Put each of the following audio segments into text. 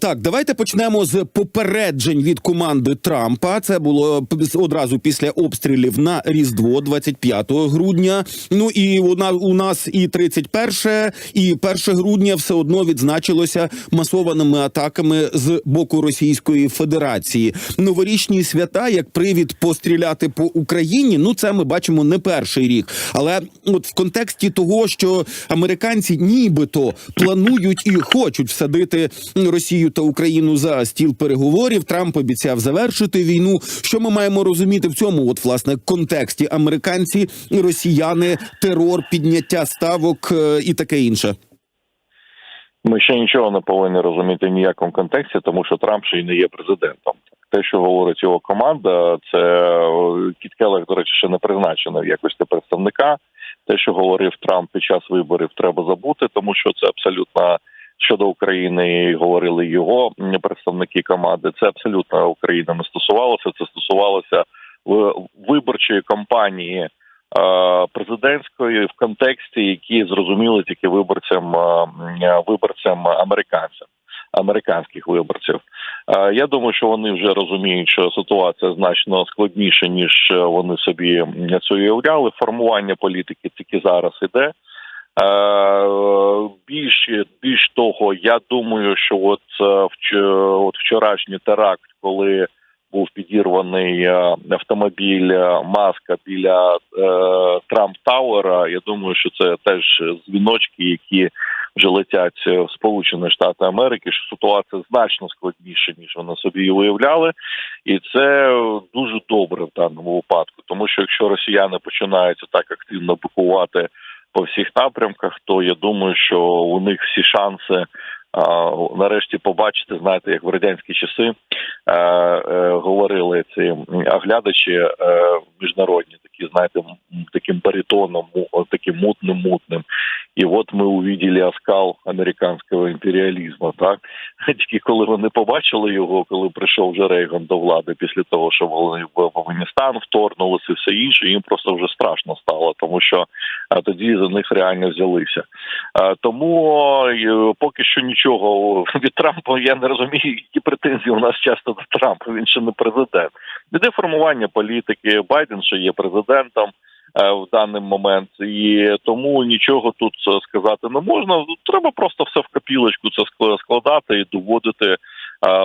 Так, давайте почнемо з попереджень від команди Трампа. Це було одразу після обстрілів на Різдво, 25 грудня. Ну і у на- у нас і 31, і 1 грудня все одно відзначилося масованими атаками з боку Російської Федерації. Новорічні свята як привід постріляти по Україні. Ну це ми бачимо не перший рік. Але от в контексті того, що американці нібито планують і хочуть всадити Росію та Україну за стіл переговорів. Трамп обіцяв завершити війну. Що ми маємо розуміти в цьому, от власне контексті американці, росіяни, терор, підняття ставок е, і таке інше. Ми ще нічого не повинні розуміти в ніякому контексті, тому що Трамп ще й не є президентом. Те, що говорить його команда, це о, Кіт Келлер, до речі, ще не призначений в якості представника. Те, що говорив Трамп під час виборів, треба забути, тому що це абсолютно щодо України говорили його представники команди. Це абсолютно Україна не стосувалося. Це стосувалося виборчої кампанії е, президентської в контексті, які зрозуміли тільки виборцям е, виборцям американцям. Американських виборців, Е, я думаю, що вони вже розуміють, що ситуація значно складніша ніж е, вони собі це уявляли. Формування політики тільки зараз іде. Е, Більш більш того, я думаю, що от, е, от вчорашній теракт, коли був підірваний е, автомобіль маска біля Трамп Тауера. Я думаю, що це теж дзвіночки, які вже летять в Сполучені Штати Америки. Що ситуація значно складніша ніж вони собі уявляли, і це дуже добре в даному випадку. Тому що якщо росіяни починають так активно бикувати по всіх напрямках, то я думаю, що у них всі шанси. Нарешті побачити, знаєте, як в радянські часи е, е, говорили ці оглядачі е, міжнародні, такі знаєте, таким баритоном, таким мутним мутним. І от ми увидели оскал американського імперіалізму. Так тільки коли вони побачили його, коли прийшов вже Рейган до влади, після того, що вони в Афганістан вторгнулися все інше, їм просто вже страшно стало, тому що тоді за них реально взялися. Тому поки що нічого від Трампа я не розумію, які претензії у нас часто до Трампа. Він ще не президент. Іде формування політики. Байден ще є президентом е, в даний момент, і тому нічого тут е, сказати не можна. Треба просто все в копілочку це ск- складати і доводити, е,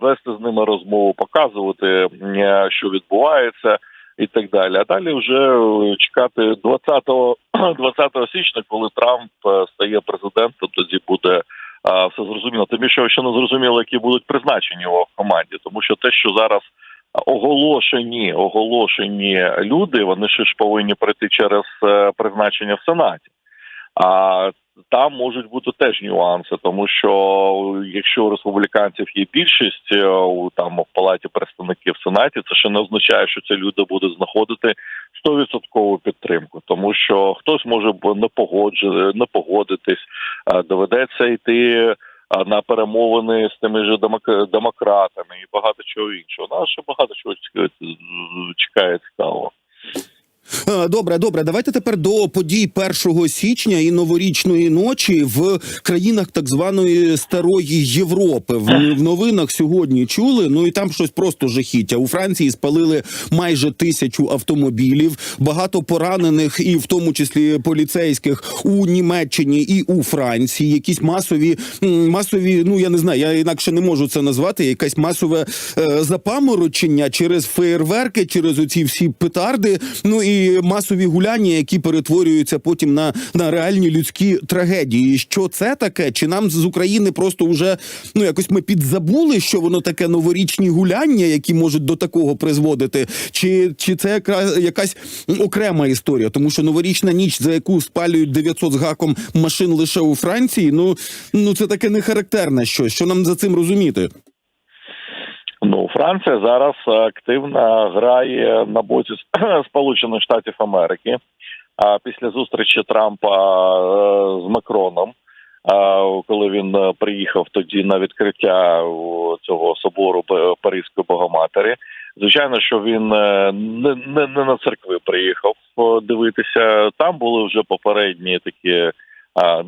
вести з ними розмову, показувати, що відбувається. І так далі. А далі вже чекати 20, 20 січня, коли Трамп стає президентом, тоді буде все зрозуміло. Тим більше ще не зрозуміло, які будуть призначені в команді, тому що те, що зараз оголошені, оголошені люди, вони ще ж повинні пройти через е, призначення в сенаті. А там можуть бути теж нюанси, тому що якщо у республіканців є більшість е, у там в палаті представників в сенаті, це ще не означає, що ці люди будуть знаходити 100% підтримку, тому що хтось може не погоджу, не погодитись, доведеться йти на перемовини з тими ж демок- демократами і багато чого іншого. Нас ще багато чого чекає цікавого. Добре, добре. Давайте тепер до подій 1 січня і новорічної ночі в країнах так званої старої Європи. В, в новинах сьогодні чули. Ну і там щось просто жахіття. У Франції спалили майже тисячу автомобілів, багато поранених, і в тому числі поліцейських у Німеччині і у Франції. Якісь масові масові. Ну я не знаю, я інакше не можу це назвати. Якесь масове е, запаморочення через феєрверки, через оці всі петарди. Ну і масові гуляння, які перетворюються потім на, на реальні людські трагедії. Що це таке? Чи нам з України просто вже ну якось ми підзабули, що воно таке новорічні гуляння, які можуть до такого призводити? Чи, чи це якась окрема історія? Тому що новорічна ніч, за яку спалюють 900 з гаком машин лише у Франції, ну ну це таке не характерне щось. Що нам за цим розуміти? Франція зараз активно грає на боці Сполучених Штатів Америки. А після зустрічі Трампа е, з Макроном, е, коли він е, приїхав тоді на відкриття цього собору Паризької Богоматері, Звичайно, що він е, не, не, не на церкви приїхав е, дивитися. Там були вже попередні такі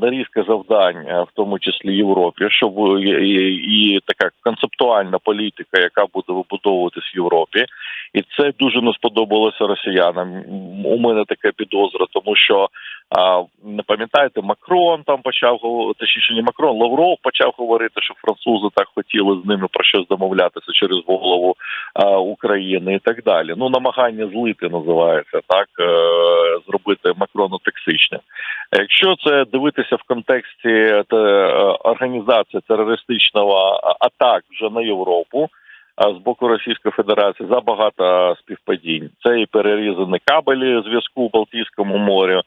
нарізка завдань, в тому числі Європі, щоб і, і, і така концептуальна політика, яка буде вибудовуватись в Європі, і це дуже не сподобалося росіянам. У мене така підозра, тому що а, не пам'ятаєте, Макрон там почав точніше не Макрон, Лавров почав говорити, що французи так хотіли з ними про щось домовлятися через голову а, України і так далі. Ну намагання злити називається так, е, зробити Макрону токсичним. Якщо це дивитися в контексті те, е, організації терористичного атак вже на Європу. З боку Російської Федерації забагато співпадінь. Це і перерізані кабелі зв'язку в Балтійському морі,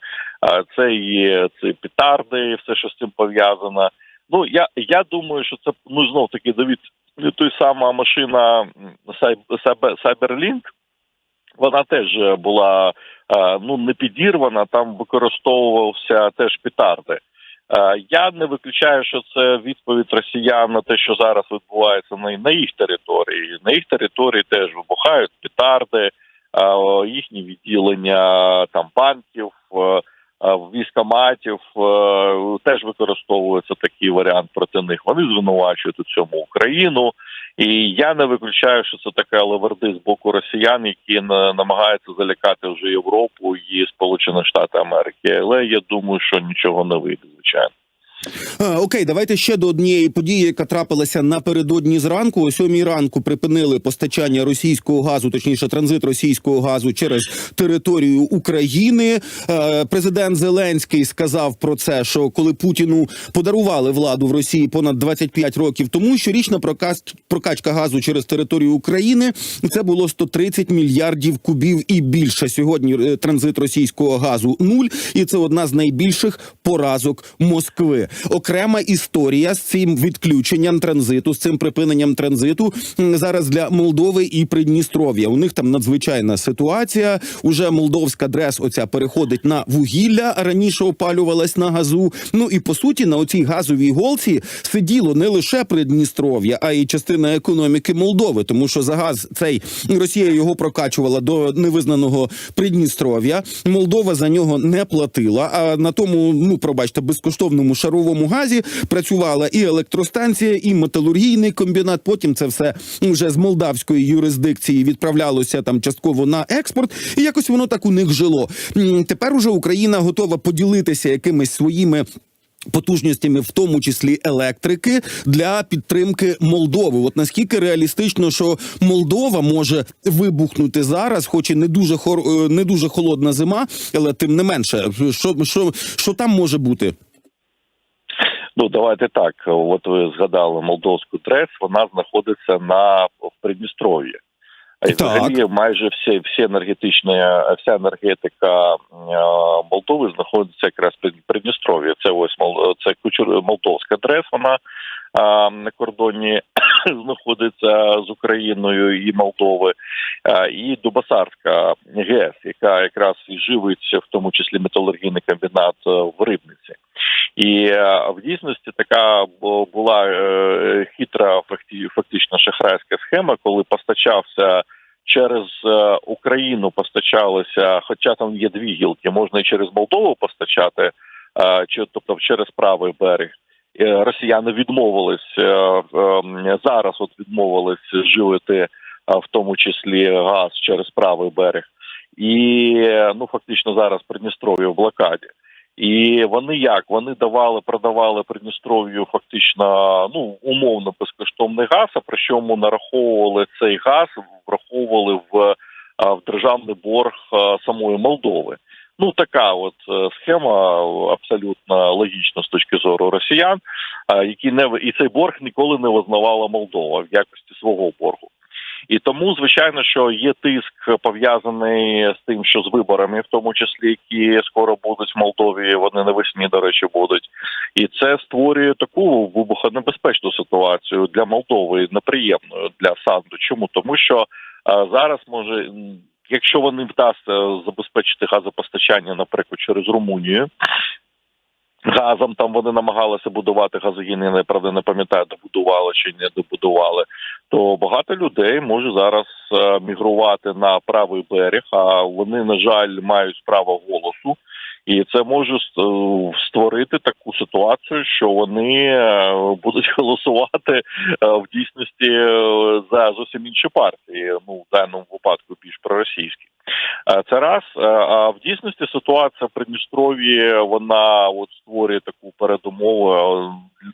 це і ці петарди, і все, що з цим пов'язано. Ну я, я думаю, що це ну знов таки Давід, той сама машина Cyberlink, вона теж була ну не підірвана, там використовувався теж петарди. Е, Я не виключаю, що це відповідь росіян на те, що зараз відбувається на, їх території. На їх території теж вибухають петарди, е, їхні відділення там банків, е, військоматів е, теж використовується такий варіант проти них. Вони звинувачують у цьому Україну. І я не виключаю, що це така леверди з боку росіян, які на- намагаються залякати вже Європу і Сполучені Штати Америки. Але я думаю, що нічого не вийде, звичайно. Окей, давайте ще до однієї події, яка трапилася напередодні зранку. О сьомій ранку припинили постачання російського газу, точніше, транзит російського газу через територію України. Е, Президент Зеленський сказав про це, що коли Путіну подарували владу в Росії понад 25 років тому, щорічна прокачка газу через територію України це було 130 мільярдів кубів і більше. Сьогодні е, транзит російського газу нуль, і це одна з найбільших поразок Москви. Окрема історія з цим відключенням транзиту, з цим припиненням транзиту зараз для Молдови і Придністров'я. У них там надзвичайна ситуація. Уже молдовська дрес оця переходить на вугілля, раніше опалювалась на газу. Ну і по суті на оцій газовій голці сиділо не лише Придністров'я, а й частина економіки Молдови, тому що за газ цей Росія його прокачувала до невизнаного Придністров'я. Молдова за нього не платила. А на тому, ну пробачте, безкоштовному шаровому газі працювала і електростанція, і металургійний комбінат. Потім це все вже з молдавської юрисдикції відправлялося там частково на експорт, і якось воно так у них жило. Тепер уже Україна готова поділитися якимись своїми. Потужностями, в тому числі електрики, для підтримки Молдови. От наскільки реалістично, що Молдова може вибухнути зараз, хоч і не дуже хор е, не дуже холодна зима, але тим не менше, що, що, що там може бути? Ну давайте так. От ви згадали молдовську дрес, вона знаходиться на в Придністров'ї. А й взагалі майже всі, всі енергетичні, вся енергетика е, Молдови знаходиться якраз в Придністров'ї. Це ось це молдовська дрес. Вона а, на кордоні знаходиться з Україною і Молдови, а, і Дубасарська ГЕС, яка якраз і живить в тому числі металургійний комбінат е, в Рибниці. І е, в дійсності така була е, хитра фактично шахрайська схема, коли постачався через е, Україну, постачалися, хоча там є дві гілки, можна і через Молдову постачати, чи тобто через правий берег. Росіяни відмовились е, е, зараз. От відмовились жилити е, в тому числі газ через правий берег, і ну фактично зараз Придністров'я в блокаді. І вони як? Вони давали, продавали Придністров'ю фактично ну умовно безкоштовний газ, а причому нараховували цей газ, враховували в, в державний борг самої Молдови. Ну така от е, схема абсолютно логічна з точки зору росіян, які не і цей борг ніколи не визнавала Молдова в якості свого боргу. І тому, звичайно, що є тиск пов'язаний з тим, що з виборами, в тому числі, які скоро будуть в Молдові, вони навесні, до речі, будуть. І це створює таку вибухонебезпечну ситуацію для Молдови, неприємною для Санду. Чому? Тому що а, зараз може, якщо вони вдасться забезпечити газопостачання, наприклад, через Румунію. Газом. Там вони намагалися будувати газогін, я правда не пам'ятаю, добудували чи не добудували. То багато людей може зараз е, мігрувати на правий берег. А вони, на жаль, мають право голосу. І це може створити таку ситуацію, що вони е, будуть голосувати е, в дійсності е, за зовсім інші партії. Ну в даному випадку більш проросійські. Е, Це раз. Е, А в дійсності ситуація в Придністров'ї вона от створює таку передумову е,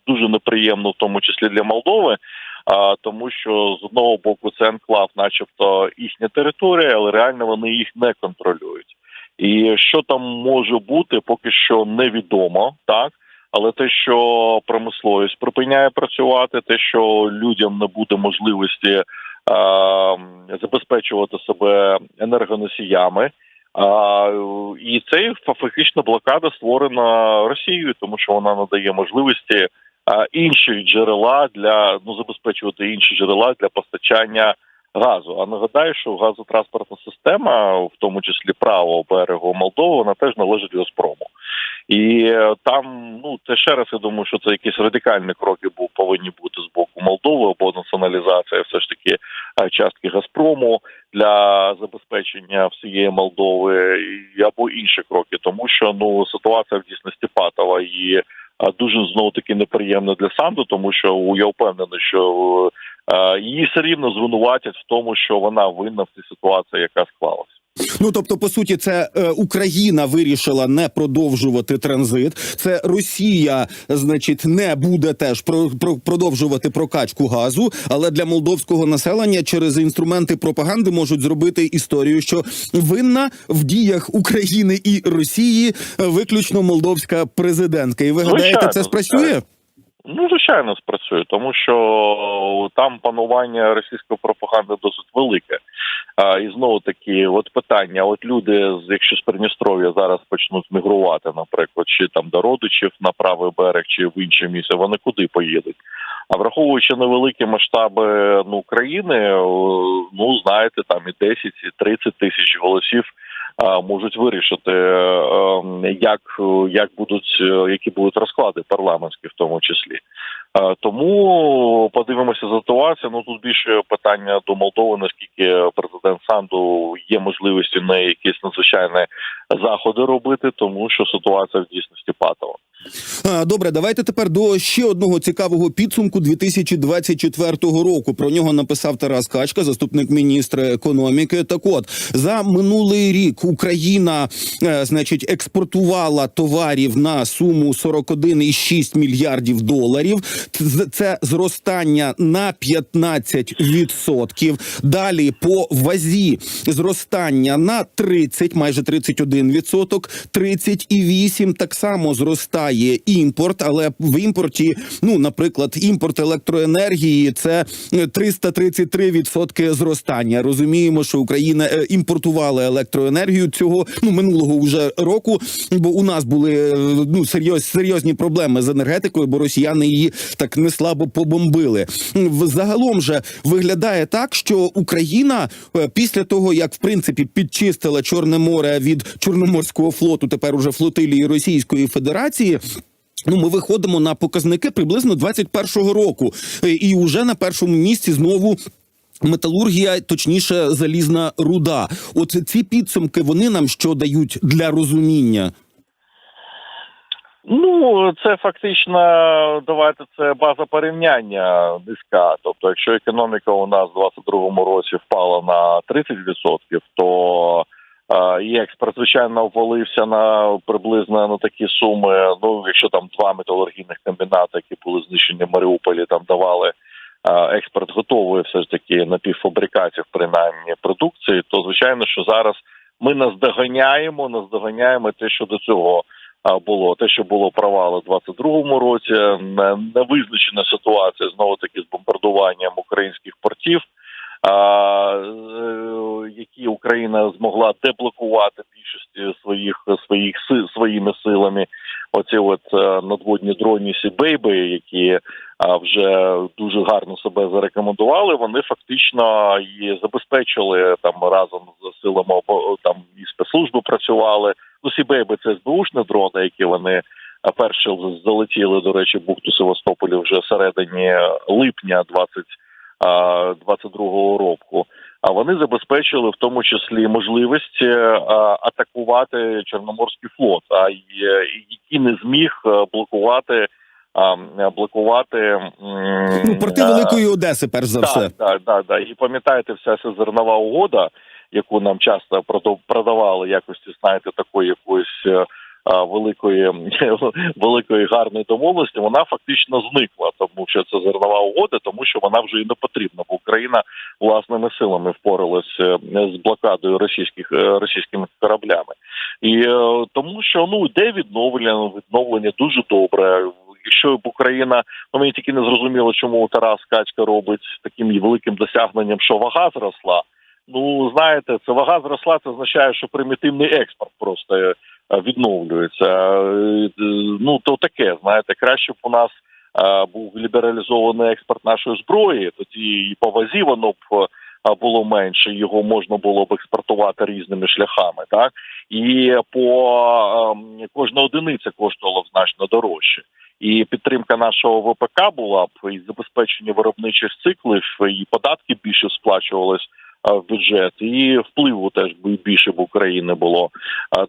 дуже неприємну, в тому числі для Молдови. А тому, що з одного боку це енклав, начебто їхня територія, але реально вони їх не контролюють. І що там може бути, поки що невідомо, так. Але те, що промисловість припиняє працювати, те, що людям не буде можливості забезпечувати себе енергоносіями, а, і це фактично блокада створена Росією, тому що вона надає можливості а, інші джерела для ну забезпечувати інші джерела для постачання газу. А нагадаю, що газотранспортна система, в тому числі правого берегу Молдови, вона теж належить Газпрому. І е, там, ну це ще раз я думаю, що це якісь радикальні кроки був повинні бути з боку Молдови або націоналізація, все ж таки е, частки Газпрому для забезпечення всієї Молдови, або інші кроки, тому що ну ситуація в дійсності патова і дуже знову таки неприємно для Санду, тому що я впевнений, що е, її все рівно звинуватять в тому, що вона винна в цій ситуації, яка склалася. Ну тобто, по суті, це е, Україна вирішила не продовжувати транзит. Це Росія, значить, не буде теж про, про продовжувати прокачку газу. Але для молдовського населення через інструменти пропаганди можуть зробити історію, що винна в діях України і Росії е, виключно молдовська президентка. І ви гадаєте, це спрацює? Ну, звичайно, спрацює, тому що там панування російської пропаганди досить велике. А, і знову таки, от питання: от люди, якщо з Придністров'я зараз почнуть мігрувати, наприклад, чи там до родичів на правий берег, чи в інше місце, вони куди поїдуть? А враховуючи невеликі масштаби ну країни, ну знаєте, там і 10, і 30 тисяч голосів можуть вирішити, е, е, як, як будуть е, які будуть розклади парламентські, в тому числі. Е, Тому подивимося ситуацію. Ну тут більше питання до Молдови, наскільки президент Санду є можливістю не якісь надзвичайні заходи робити, тому що ситуація в дійсності патова. Добре, давайте тепер до ще одного цікавого підсумку 2024 року. Про нього написав Тарас Качка, заступник міністра економіки. Так от за минулий рік Україна, е, значить, експортувала товарів на суму 41,6 мільярдів доларів. Це зростання на 15%. Далі по вазі зростання на 30, майже 31%, 30,8% так само зростає імпорт, але в імпорті, ну, наприклад, імпорт електроенергії це е, 333% зростання. Розуміємо, що Україна е, імпортувала електроенергію цього ну минулого вже року, бо у нас були е, ну серйоз, серйозні проблеми з енергетикою, бо росіяни її так не слабо побомбили. В- Загалом же виглядає так, що Україна е, після того, як в принципі підчистила Чорне море від Чорноморського флоту, тепер уже флотилії Російської Федерації. Ну, ми виходимо на показники приблизно 21-го року, Е, і вже на першому місці знову. Металургія, точніше, залізна руда. От ці підсумки вони нам що дають для розуміння? Ну, це фактично, давайте це база порівняння низька. Тобто, якщо економіка у нас в 22-му році впала на 30%, то і експорт, звичайно, обвалився на приблизно на такі суми. Ну, якщо там два металургійних комбінати, які були знищені в Маріуполі, там давали експорт готової все ж таки напівфабрикатів, принаймні продукції, то звичайно, що зараз ми наздоганяємо, наздоганяємо те, що до цього було те, що було провали в 22-му році, не- невизначена ситуація знову таки з бомбардуванням українських портів, які Україна змогла деблокувати більшості своїх своїх своїми силами. Оці от е, надводні дроні Сібейби, які вже дуже гарно себе зарекомендували. Вони фактично і забезпечили там разом з силами там і спецслужби працювали. Ну, Сібейби це СБУшні дрони, які вони перші залетіли, до речі, бухту Севастополі вже всередині липня 20, а, 22-го року. А вони забезпечили в тому числі можливість е, атакувати Чорноморський флот, а е, який не зміг е, блокувати. Блокувати Ну, порти Великої Одеси, перш за все. так, так, так, так. І пам'ятаєте, вся ця зернова угода, яку нам часто продав- продавали якості, знаєте, такої якоїсь великої великої гарної домовленості, вона фактично зникла, тому що це зернова угода, тому що вона вже і не потрібна, бо Україна власними силами впоралась е, з блокадою російських е, російськими кораблями. І е, тому що ну йде відновлення, відновлення дуже добре. Якщо б Україна, ну мені тільки не зрозуміло, чому Тарас Качка робить таким великим досягненням, що вага зросла. Ну знаєте, це вага зросла, це означає, що примітивний експорт просто відновлюється. Е, Ну то таке, знаєте, краще б у нас е, був лібералізований експорт нашої зброї, тоді і по вазі воно б е, було менше, його можна було б експортувати різними шляхами, так і по ем, кожна одиниця коштувала б значно дорожче. І підтримка нашого ВПК була б і забезпечення виробничих циклів, і податки більше сплачувались в бюджет, і впливу теж більше в України було.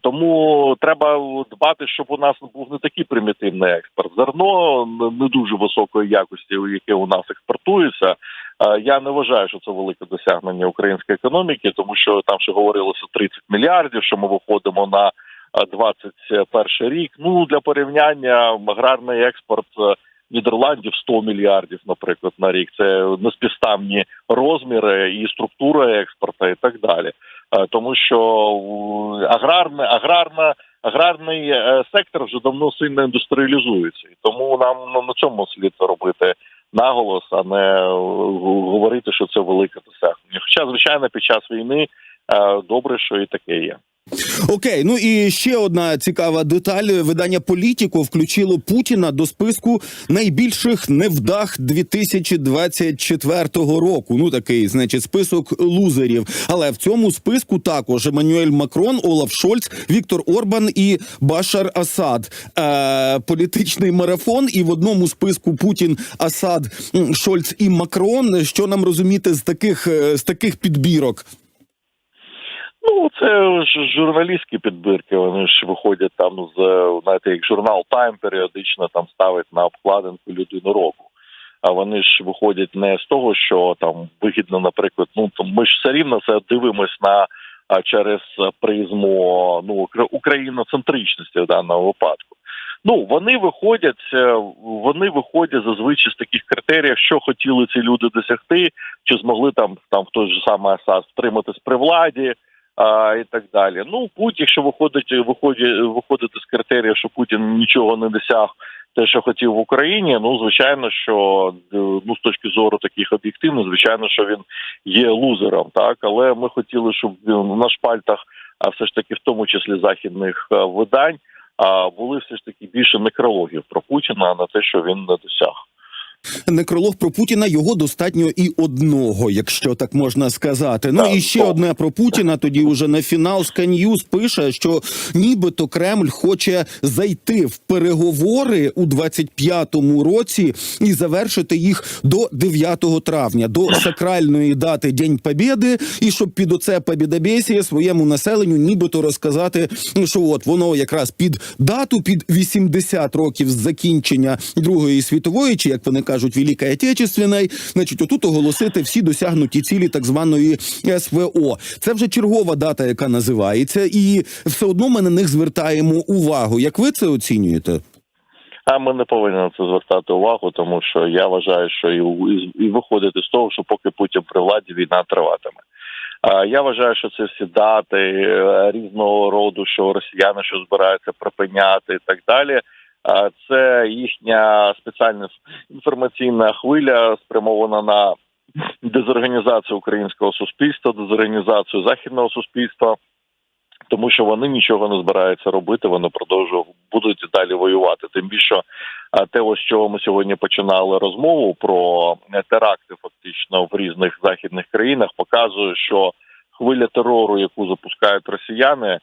Тому треба дбати, щоб у нас був не такий примітивний експорт. Зерно не дуже високої якості, яке у нас експортується. Я не вважаю, що це велике досягнення української економіки, тому що там ще говорилося 30 мільярдів, що ми виходимо на е, 21 рік. Ну для порівняння аграрний експорт Нідерландів 100 мільярдів, наприклад, на рік. Це неспівставні розміри і структура експорту, і так далі. Е, Тому що аграрне, аграрна, аграрний е, сектор вже давно сильно індустріалізується, і тому нам ну, на цьому слід робити наголос, а не е, говорити, що це велике досягнення. Хоча, звичайно, під час війни добре, що і таке є. Окей, ну і ще одна цікава деталь. Видання Політіко включило Путіна до списку найбільших невдах 2024 року. Ну такий, значить, список лузерів. Але в цьому списку також Еммануель Макрон, Олаф Шольц, Віктор Орбан і Башар Асад. Е, політичний марафон. І в одному списку Путін, Асад, Шольц і Макрон. Що нам розуміти з таких е, з таких підбірок? Ну, це ж журналістські підбірки. Вони ж виходять там з знаєте, як журнал Тайм періодично там ставить на обкладинку людину року. А вони ж виходять не з того, що там вигідно, наприклад, ну то ми ж все рівно це дивимось на через призму ну укра- україноцентричності в даному випадку. Ну вони виходять, е, вони виходять зазвичай з таких критеріїв, що хотіли ці люди досягти, чи змогли там там в той же самий АСАС втриматись при владі а, і так далі. Ну, Путін, якщо виходить, виходить, виходити з критерію, що Путін нічого не досяг те, що хотів в Україні, ну звичайно, що е, ну з точки зору таких об'єктивних, звичайно, що він є лузером, так але ми хотіли, щоб на шпальтах, а все ж таки, в тому числі західних е, видань, а були все ж таки більше некрологів про Путіна на те, що він не досяг. Некролог про Путіна його достатньо і одного, якщо так можна сказати. Ну і ще одне про Путіна. Тоді уже на фінал Скан'юз пише, що нібито Кремль хоче зайти в переговори у 25-му році і завершити їх до 9 травня, до сакральної дати День Побєди, і щоб під оце побєдобєсіє своєму населенню, нібито розказати, що от воно якраз під дату, під 80 років з закінчення Другої світової, чи як вони кажуть, Великої Отечественної, значить, отут оголосити всі досягнуті цілі так званої СВО. Це вже чергова дата, яка називається, і все одно ми на них звертаємо увагу. Як ви це оцінюєте? А ми не повинні на це звертати увагу, тому що я вважаю, що і, і, виходити з того, що поки Путін при владі війна триватиме. А я вважаю, що це всі дати е, різного роду, що росіяни що збираються припиняти і так далі. Це їхня спеціальна інформаційна хвиля спрямована на дезорганізацію українського суспільства, дезорганізацію західного суспільства. Тому що вони нічого не збираються робити, вони продовжують будуть далі воювати. Тим більше те, ось чого ми сьогодні починали розмову про теракти, фактично в різних західних країнах, показує, що хвиля терору, яку запускають росіяни,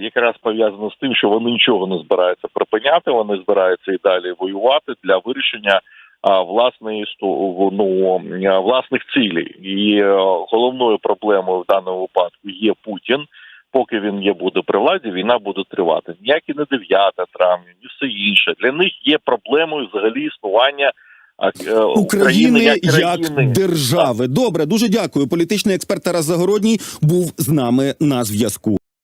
якраз пов'язано з тим, що вони нічого не збираються припиняти, вони збираються і далі воювати для вирішення а, власної ну, власних цілей. І е, головною проблемою в даному випадку є Путін. Поки він є буде при владі, війна буде тривати. Ніякі не 9 травня, ні все інше. Для них є проблемою взагалі існування а, е, України як, країни. держави. Добре, дуже дякую. Політичний експерт Тарас Загородній був з нами на зв'язку.